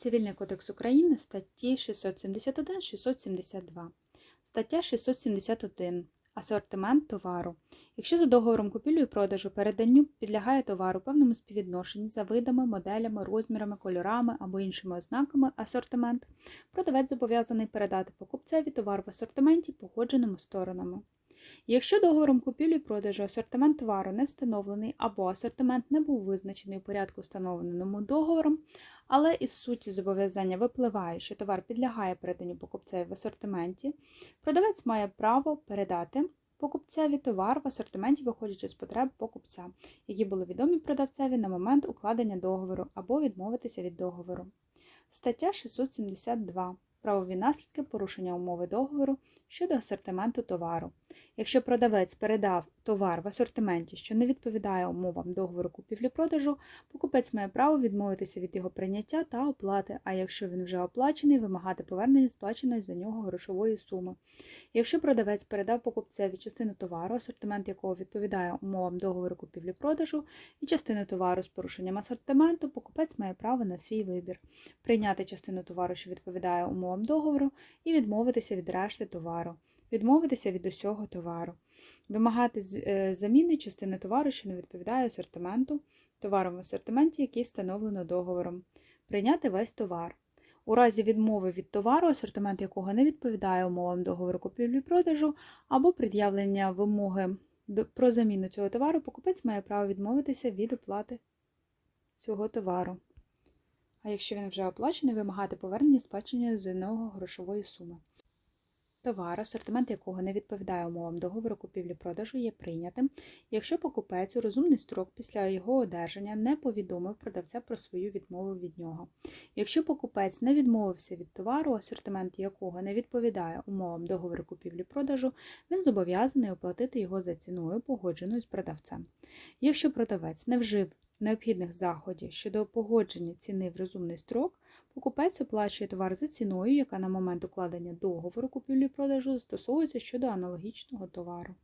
Цивільний кодекс України статті 671-672. Стаття 671. Асортимент товару. Якщо за договором купівлі і продажу переданню підлягає товар у певному співвідношенні за видами, моделями, розмірами, кольорами або іншими ознаками асортимент, продавець зобов'язаний передати покупцеві товар в асортименті погодженими сторонами. Якщо договором купівлі-продажу асортимент товару не встановлений або асортимент не був визначений у порядку, встановленому договором, але із суті зобов'язання випливає, що товар підлягає переданню покупцеві в асортименті, продавець має право передати покупцеві товар в асортименті, виходячи з потреб покупця, які були відомі продавцеві на момент укладення договору або відмовитися від договору. Стаття 672. Правові наслідки порушення умови договору щодо асортименту товару. Якщо продавець передав товар в асортименті, що не відповідає умовам договору купівлі-продажу, покупець має право відмовитися від його прийняття та оплати, а якщо він вже оплачений, вимагати повернення сплаченої за нього грошової суми. Якщо продавець передав покупцеві частину товару, асортимент якого відповідає умовам договору купівлі-продажу, і частину товару з порушенням асортименту, покупець має право на свій вибір прийняти частину товару, що відповідає умовам договору, і відмовитися від решти товару, відмовитися від усього товару, вимагати е, заміни частини товару, що не відповідає асортименту, товаром в асортименті, який встановлено договором, прийняти весь товар. У разі відмови від товару, асортимент якого не відповідає умовам договору купівлі-продажу, або пред'явлення вимоги про заміну цього товару, покупець має право відмовитися від оплати цього товару. А якщо він вже оплачений, вимагати повернення сплачення з нього грошової суми. Товар, асортимент якого не відповідає умовам договору купівлі-продажу, є прийнятим, якщо покупець у розумний строк після його одержання не повідомив продавця про свою відмову від нього. Якщо покупець не відмовився від товару, асортимент якого не відповідає умовам договору купівлі-продажу, він зобов'язаний оплатити його за ціною, погодженою з продавцем. Якщо продавець не вжив необхідних заходів щодо погодження ціни в розумний строк, покупець оплачує товар за ціною, яка на момент укладення договору купівлі-продажу застосовується щодо аналогічного товару.